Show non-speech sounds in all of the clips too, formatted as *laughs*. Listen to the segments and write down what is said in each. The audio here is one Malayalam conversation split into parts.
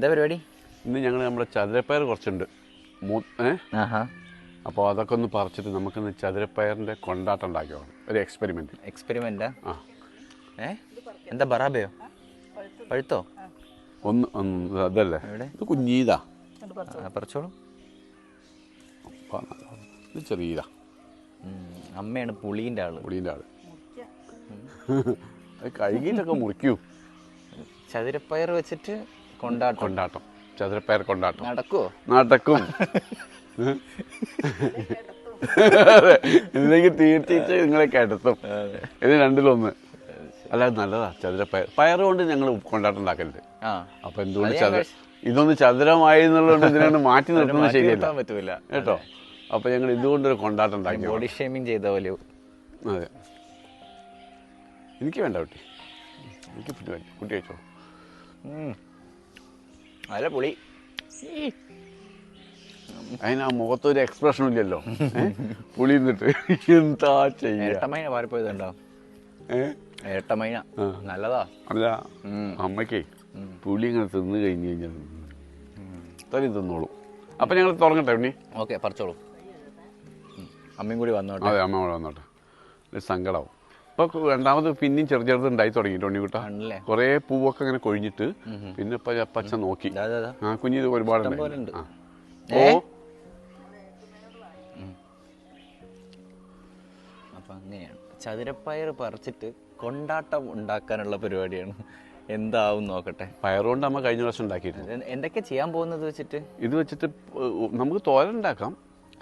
എന്താ പരിപാടി? ഇന്ന് ഞങ്ങൾ നമ്മുടെ ചതുരപ്പയർ കുറച്ചുണ്ട്. മൂ ഏ? ആഹാ. അപ്പോൾ അതൊക്കെ ഒന്ന് പറിച്ചിട്ട് നമുക്കിന്ന് ചതുരപ്പയറിന്റെ കൊണ്ടാട്ടം ഉണ്ടാക്കിയോണം ഒരു എക്സ്പെരിമെന്റ് എക്സ്പെരിമെന്റാ ആ? ഏ? എന്താ ബറാബയോ? പഴുത്തോ? ഒന്ന് ഒന്ന് അതല്ലേ? ഇത് കുഞ്ഞീതാ. പറിച്ചോളൂ. ഇത് ചെറിയതാ. ഉം, അമ്മയാണ് പുളീന്റെ ആൾ. പുളീന്റെ ആൾ. അത് കഴുകിയിട്ടൊക്കെ മുറിക്കൂ. ചതുരപ്പയർ വെച്ചിട്ട് കൊണ്ടാട്ടം. കൊണ്ടാട്ടം. ചതുരപ്പയർ കൊണ്ടാട്ടം. നടക്കൂ. നടക്കും ഇതിലേക്ക് തീർച്ചയായിട്ടും നിങ്ങളെ കിടത്തും ഇത് രണ്ടിലൊന്ന്. അല്ല നല്ലതാ. ചതുരപ്പയർ പയർ കൊണ്ട് ഞങ്ങൾ കൊണ്ടാട്ടം ഉണ്ടാക്കലുണ്ട്. അപ്പൊ എന്തുകൊണ്ട് ചതുര ഇതൊന്ന് ചതുരമായി എന്നുള്ളതുകൊണ്ട് ഇതിനെ *laughs* മാറ്റി നിർത്തുന്നത് ശരിയല്ല. പറ്റൂല. കേട്ടോ? അപ്പൊ ഞങ്ങൾ ഇതുകൊണ്ടൊരു കൊണ്ടാട്ടം ഉണ്ടാക്കി ബോഡി ഷേമിങ് ചെയ്ത പോലെ അതെ. എനിക്ക് വേണ്ട കുട്ടി. എനിക്ക് കുട്ടി കുട്ടി കഴിച്ചോ. നല്ല പുളി. അതിന് ആ മുഖത്തൊരു എക്സ്പ്രഷൻ ഇല്ലല്ലോ? പുളി നിന്നിട്ട് എന്താ ചെയ്യാ? ഇരട്ടമൈന പാറിപ്പോയതുണ്ടോ ഏ? ഇരട്ടമൈന ആ. നല്ലതാ. അല്ല. അമ്മയ്ക്കേ പുളി ഇങ്ങനെ തിന്നു കഴിഞ്ഞു കഴിഞ്ഞാൽ തരി തിന്നോളൂ. അപ്പൊ ഞങ്ങൾ തുടങ്ങട്ടെ ഉണ്ണി? ഓക്കെ പറിച്ചോളൂ. അമ്മയും കൂടി വന്നോട്ടെ. അതെ അമ്മ കൂടെ വന്നോട്ടെ. സങ്കടമാവും സങ്കടാവും. ഇപ്പൊ രണ്ടാമത് പിന്നെയും ചെറു ചെറുത് ഉണ്ടായി തുടങ്ങിയിട്ടുണ്ട് ഉണ്ണിക്കുട്ട കുറേ പൂവൊക്കെ അങ്ങനെ കൊഴിഞ്ഞിട്ട് പിന്നെ ഇപ്പൊ പച്ച നോക്കി. ആ കുഞ്ഞിത് ഒരുപാട്. ഓ? അപ്പൊ അങ്ങനെയാണ്. ചതുരപ്പയർ പറിച്ചിട്ട് കൊണ്ടാട്ടം ഉണ്ടാക്കാനുള്ള പരിപാടിയാണ്. എന്താവും നോക്കട്ടെ. പയറുകൊണ്ട് നമ്മൾ കഴിഞ്ഞ പ്രാവശ്യം ഉണ്ടാക്കിയിട്ടുണ്ട്. എന്തൊക്കെ ചെയ്യാൻ പോകുന്നത് വെച്ചിട്ട്? ഇത് വെച്ചിട്ട് നമുക്ക് തോരൻ ഉണ്ടാക്കാം.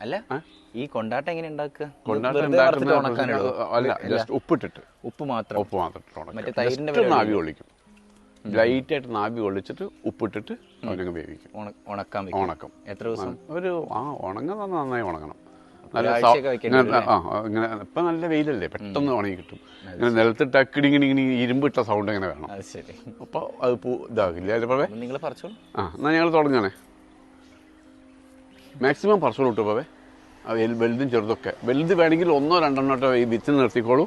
അല്ല ഈ കൊണ്ടാട്ടം എങ്ങനെ ഉണ്ടാക്കുക? അല്ല ജസ്റ്റ് ഉപ്പിട്ടിട്ട്. ഉപ്പ് മാത്രം. ഉപ്പ് മാത്രം ഇട്ട് ഒളിക്കും ലൈറ്റ് Just നാവി ഒളിച്ചിട്ട് നാവി ഉപ്പിട്ടിട്ട് അവനങ്ങ് വേവിക്കും. ഉണ- ഉണക്കാൻ ഉണക്കം. എത്ര ദിവസം? ഒരു ആ ഉണങ്ങുന്ന നന്നായി ഉണങ്ങണം. നല്ല ആ ഇങ്ങനെ ഇപ്പം നല്ല വെയിലല്ലേ? പെട്ടെന്ന് ഉണങ്ങി കിട്ടും. ഇങ്ങനെ നിലത്തിട്ട് ഇങ്ങനെ ഇരുമ്പിട്ട സൗണ്ട് ഇങ്ങനെ വേണം. അപ്പോൾ അത് പൂ ഇതാകില്ല? ചിലപ്പോൾ നിങ്ങൾ പറിച്ചോളൂ. ആ എന്നാൽ ഞങ്ങൾ തുടങ്ങണേ. മാക്സിമം പറച്ചോളൂ കിട്ടും പോവേ. വലുതും ചെറുതൊക്കെ. വലുത് വേണമെങ്കിൽ ഒന്നോ രണ്ടെണ്ണോട്ടോ ഈ വിത്തിന് നിർത്തിക്കോളൂ.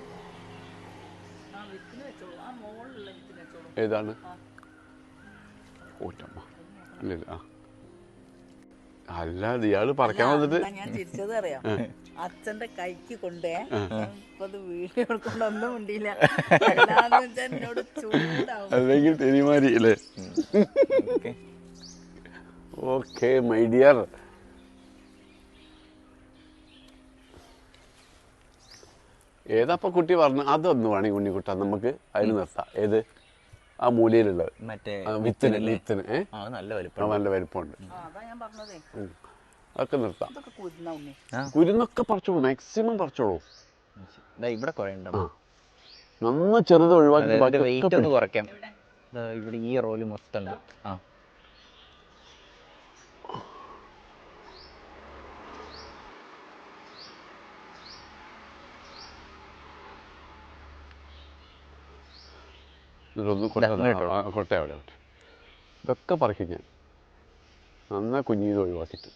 ഏതാണ്? ഓറ്റമ്മ. ഇല്ല, ആ. അല്ല ഇയാൾ പറക്കാൻ വന്നിട്ട്. ഞാൻ ചിരിച്ചത് അറിയാം? അച്ഛന്റെ കൈക്ക് കൊണ്ടേ എടുക്കൊണ്ടൊന്നും ഉണ്ടില്ല അല്ലെങ്കിൽ തെരിമാരി അല്ലേ? ഓക്കെ മൈ ഡിയർ ഏതാപ്പ കുട്ടി പറഞ്ഞു അതൊന്ന് വേണമെങ്കിൽ ഉണ്ണിക്കുട്ട നമുക്ക് അതിന് നിർത്താം. ഏത്? ആ മൂലയിലുള്ളത്. മറ്റേ വിത്തിന് വിത്തിന് ഏഹ് ആ നല്ല വലിപ്പം നല്ല വലിപ്പമുണ്ട്. അതൊക്കെ നിർത്താം. കുരുന്നൊക്കെ പറിച്ചോളൂ. മാക്സിമം പറിച്ചോളൂ. ദാ ഇവിടെ കുറെ ഉണ്ടോ നന്ന ചെറുത് ഒഴിവാക്കി വെയിറ്റ് ഒന്ന് കുറയ്ക്കാം. ദാ ഇവിടെ ഈ റോൽ മൊത്തം ഉണ്ട്. ആ. ഇതൊന്ന് കൊട്ട അവിടെ. ഇതൊക്കെ പറിക്കും ഞാൻ. നന്നാ കുഞ്ഞീത് ഒഴിവാക്കിയിട്ട്.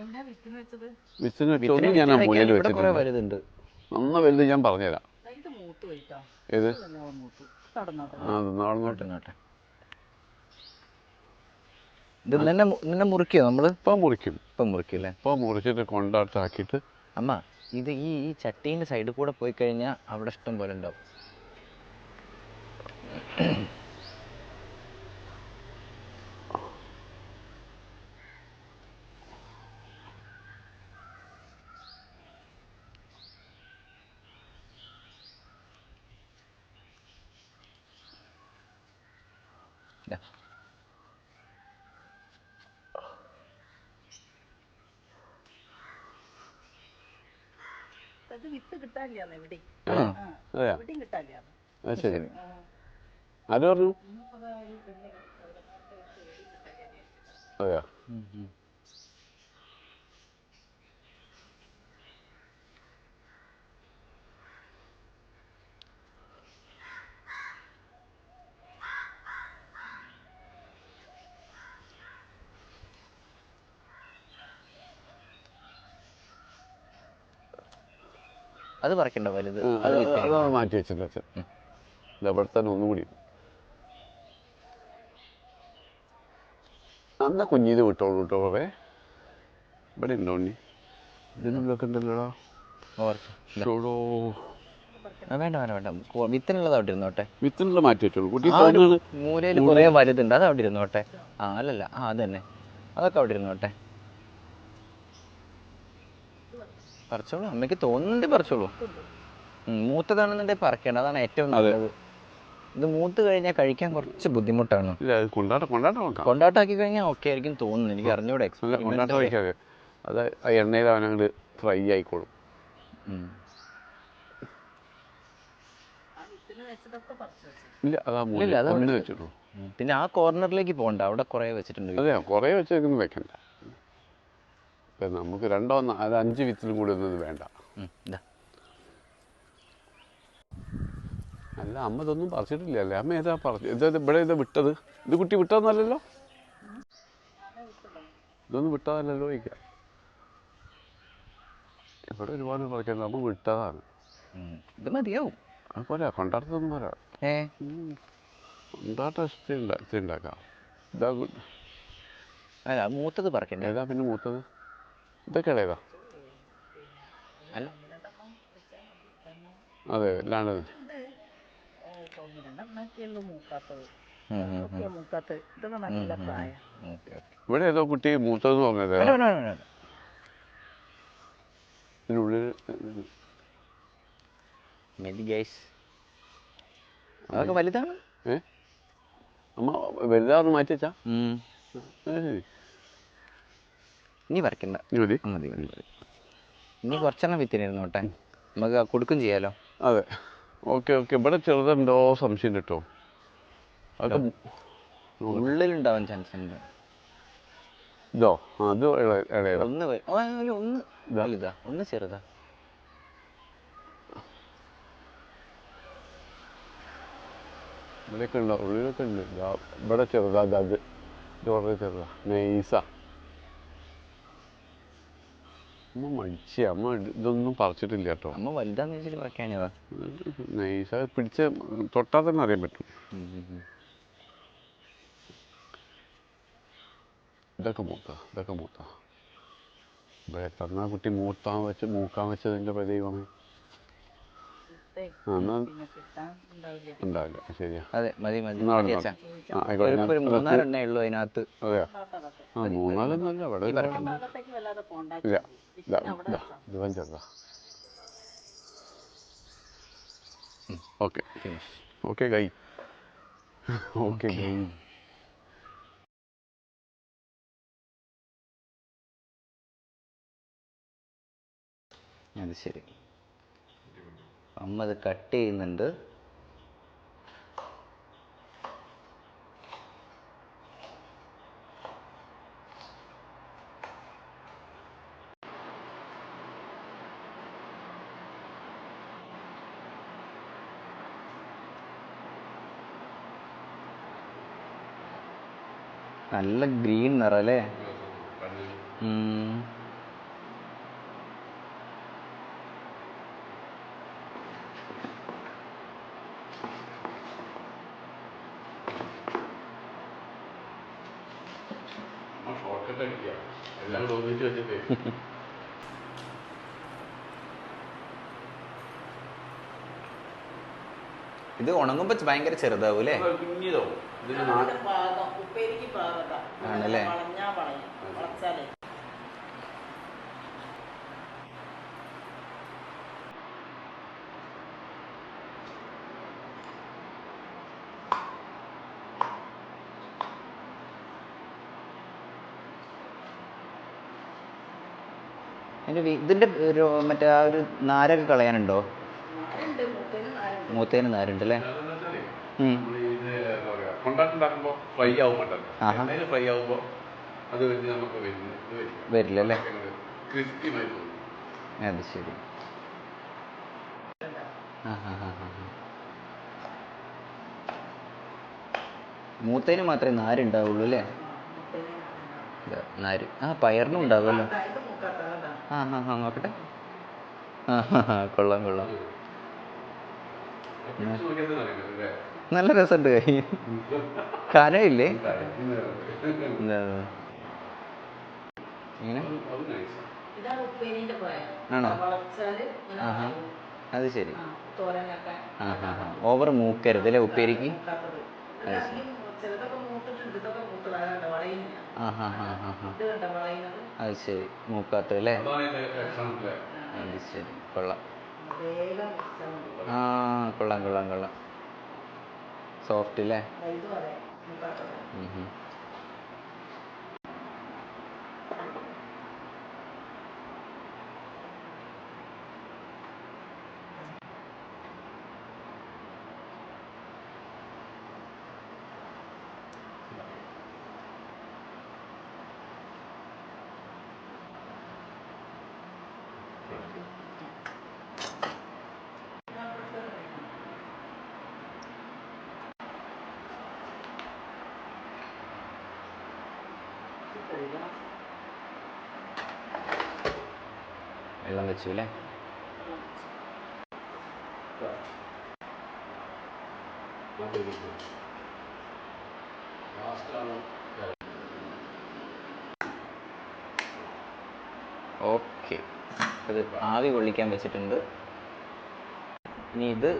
എവിടെയാ വിത്തിന് വെച്ചൊന്നും ഞാൻ ആ മൂലയിൽ വെച്ചിട്ടുണ്ട് നന്ന വലുത് ഞാൻ പറഞ്ഞുതരാം. ഇത് ഏത്? നടന്നോട്ടെ ഇങ്ങോട്ടെ ഇത് നിന്നെ നിന്നെ മുറിക്കോ നമ്മൾ? ഇപ്പം മുറിക്കും. ഇപ്പം മുറിക്കും ഇപ്പം മുറിച്ചിട്ട് കൊണ്ടാട്ടാക്കിയിട്ട് അമ്മ ഇത് ഈ ഈ ചട്ടീന്റെ സൈഡിൽ കൂടെ പോയി കഴിഞ്ഞാൽ അവിടെ ഇഷ്ടം പോലെ ഉണ്ടാവും. അത് വിത്ത് കിട്ടാനില്ലാന്ന് എവിടെ ആ അതെയാ? എവിടെയും കിട്ടാനില്ലാന്ന്. അത് ശരി. ആര് പറഞ്ഞു? അതെയാ? അത് പറിക്കണ്ട വലുത്. അത് അത് മാറ്റി വെച്ചിട്ടുണ്ട് അച്ഛൻ ഇത് അവിടെ തന്നെ ഒന്നും കൂടി അന്ന കുഞ്ഞിത് വിട്ടോളൂ കേട്ടോ പോവേ ഇവിടെ ഉണ്ടോ ഉണ്ണി? ഇതിനുള്ളൊക്കെ ഉണ്ടല്ലോടാ ആ, വേണ്ട വേണ്ട വേണ്ട. കൊ- വിത്തിനുള്ളത് അവിടെ ഇരുന്നോട്ടെ. വിത്തിനുള്ള മാറ്റി വെച്ചോളൂ. കുട്ടി ആ ഒരു തോന്നുന്നത് മൂലയിൽ കുറേ വലുതുണ്ട് അത് അവിടെ ഇരുന്നോട്ടെ. ആ അല്ലല്ല ആ അതന്നെ തന്നെ. അതൊക്കെ അവിടെ ഇരുന്നോട്ടെ. പറിച്ചോളൂ. അമ്മയ്ക്ക് തോന്നുന്നുണ്ട് പറിച്ചോളൂ. മൂത്തതാണെന്നുണ്ടെങ്കിൽ പറിക്കേണ്ട. അതാണ് ഏറ്റവും നല്ലത്. ഇത് മൂത്ത് കഴിഞ്ഞാൽ കഴിക്കാൻ കുറച്ച് ബുദ്ധിമുട്ടാണ്. കൊണ്ടാട്ടാക്കി കഴിഞ്ഞാൽ ഓക്കെ ആയിരിക്കും തോന്നുന്നു. എനിക്ക് അറിഞ്ഞൂടെ അത് എണ്ണയിൽ അവനങ്ങോട്ട് ഫ്രൈ ആയിക്കോളും. ഇല്ല പിന്നെ ആ കോർണറിലേക്ക് പോകണ്ട. അവിടെ കൊറേ വെച്ചിട്ടുണ്ട്. അതെ കുറേ വെച്ചേക്കൊന്നും വെക്കണ്ട. നമുക്ക് രണ്ടോ അത് അഞ്ച് വിത്തിലും കൂടി ഒന്നും വേണ്ട. അല്ല അമ്മ ഇതൊന്നും പറിച്ചിട്ടില്ല അല്ലേ അമ്മ ഏതാ പറഞ്ഞു ഇത് ഇവിടെ ഇത് വിട്ടത്? ഇത് കുട്ടി വിട്ടതെന്നല്ലല്ലോ? ഇതൊന്നും വിട്ടതല്ലല്ലോ ചോദിക്കാം. ഇവിടെ ഒരുപാട് പറിക്കുന്നത് അമ്മ വിട്ടതാണ്. ഇത് മതിയാവും. അത് പോരാ കൊണ്ടാട്ടത്തൊന്നും പോരാ. കൊണ്ടാട്ട ഇഷ്ടം ഉണ്ടാക്കാം ഇതാ മൂത്തത് പറിക്കണ്ടേ? ഏതാ പിന്നെ മൂത്തത്? ഇതൊക്കെ അല്ല. അതെ അല്ലാണ്ട് ഇവിടെ ഏതോ കുട്ടി മൂത്തതെന്ന് പറഞ്ഞത്? ഇതിനുള്ളിൽ മെതി ഗൈസ് അതൊക്കെ വലുതാണ്. ഏ? അമ്മ വലുതാന്ന് മാറ്റിച്ചാ ഉം. ശരി. ഇനി വരയ്ക്കണ്ട. മതി. മതി ഇനി കുറച്ചെണ്ണം വിത്തിനിരുന്നു കേട്ടെ നമുക്ക് കൊടുക്കും ചെയ്യാലോ. അതെ. Okay okay. ഇവിടെ ചെറുതുണ്ടോ സംശയം കിട്ടോ ഉള്ളിലുണ്ടാവാൻ ചാൻസ് ഉണ്ട്. ഇതോ? അത് ഒന്ന് ഒന്ന്. വലുതാ ഒന്ന് ചെറുതാ. ഇവിടെയൊക്കെ ഉണ്ടോ ഉള്ളിലൊക്കെ ഉണ്ട്. ഇവിടെ ചെറുതാ അത് ഇത് വളരെ ചെറുതാ. നൈസാ. അമ്മ മടിച്ച അമ്മ ഇതൊന്നും പറിച്ചിട്ടില്ല കേട്ടോ. അമ്മ വലുതാന്ന് വെച്ചിട്ട് പറിക്കാനതാ നൈസാ പിടിച്ച തൊട്ടാൽ തന്നെ അറിയാൻ പറ്റും. ഇതൊക്കെ മൂത്ത ഇതൊക്കെ മൂത്ത. തന്ന കുട്ടി മൂത്താൻ വെച്ച് മൂക്കാൻ വെച്ചതിന്റെ ദൈവമേ ആ എന്നാൽ പിന്നെ കിട്ടാൻ ഉണ്ടാവില്ല. ശരിയാ. അതെ മതി മതി. ഒരു മൂന്നാലെണ്ണേ ഉള്ളൂ അതിനകത്ത്. അതെയോ? ആ മൂന്നാലൊന്നല്ല ഇവിടെ വല്ലാതെ പോണ്ട. ഇല്ല ഇതാ ഇതാ ഇത് വൻ ചെറുതാ ഓക്കെ. Okay guy. ഓക്കെ കൈ അത് ശരി. അമ്മ അത് കട്ട് ചെയ്യുന്നുണ്ട്. നല്ല ഗ്രീൻ നിറം അല്ലേ ഇത് ഉണങ്ങുമ്പോ ഭയങ്കര ചെറുതാവും അല്ലേ കുഞ്ഞിതാവും. ആണല്ലേ? വി- ഇതിന്റെ ഒരു മറ്റേ ആ ഒരു നാരൊക്കെ കളയാനുണ്ടോ? മൂത്തേന് നാരുണ്ട്. അല്ലേ ഉം. കൊണ്ടാട്ടുണ്ടാക്കുമ്പോ ഫ്രൈ ആവും മട്ടൻ ആഹാ. എണ്ണയിൽ ഫ്രൈ ആവുമ്പോ അത് കഴിഞ്ഞ് നമുക്ക് വരുന്ന ഇത് വരില്ല. വരില്ല അല്ലേ ക്രിസ്പിയുമായി അത് ശരി. മൂത്തേന് മാത്രമേ നാരുണ്ടാവുള്ളൂ അല്ലേ? നാര്. ആ പയറിനും ഉണ്ടാവുമല്ലോ. ആ ഹാ ഹാ നോക്കട്ടെ. ആ ഹാ ഹാ കൊള്ളാം കൊള്ളാം. നല്ല രസമുണ്ട് കൈ. കരയില്ലേ? ഇങ്ങനെ ആണോ ആഹാ അത് ശരി. ഓവർ മൂക്കരുത് അല്ലേ ഉപ്പേരിക്ക്? അത് ഇതാണെങ്കിൽ ആ ഹാ ഹാ ഹാ ഹാ. ഇത് കണ്ട വളയുന്നത് അത് ശരി. മൂക്കാത്തത് അല്ലേ? അത് ശരി. കൊള്ളാം. ആ കൊള്ളാം കൊള്ളാം കൊള്ളാം. സോഫ്റ്റ് അല്ലേ ഇതും അതെ മൂക്കാത്തത് ഉം ഹും. വെള്ളം വെച്ചു അല്ലേ ഓക്കെ. ഇത് ആവി കൊള്ളിക്കാൻ വെച്ചിട്ടുണ്ട്. ഇനി ഇത്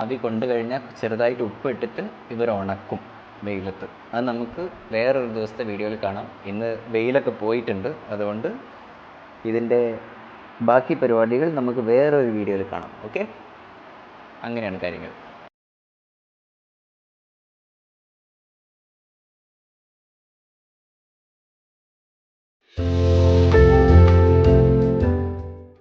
ആവി കൊണ്ടു കഴിഞ്ഞാൽ ചെറുതായിട്ട് ഉപ്പ് ഇട്ടിട്ട് ഇവർ ഉണക്കും. വെയിലത്ത് അത് നമുക്ക് വേറൊരു ദിവസത്തെ വീഡിയോയിൽ കാണാം. ഇന്ന് വെയിലൊക്കെ പോയിട്ടുണ്ട്. അതുകൊണ്ട് ഇതിന്റെ ബാക്കി പരിപാടികൾ നമുക്ക് വേറൊരു വീഡിയോയിൽ കാണാം. ഓക്കെ? അങ്ങനെയാണ് കാര്യങ്ങൾ.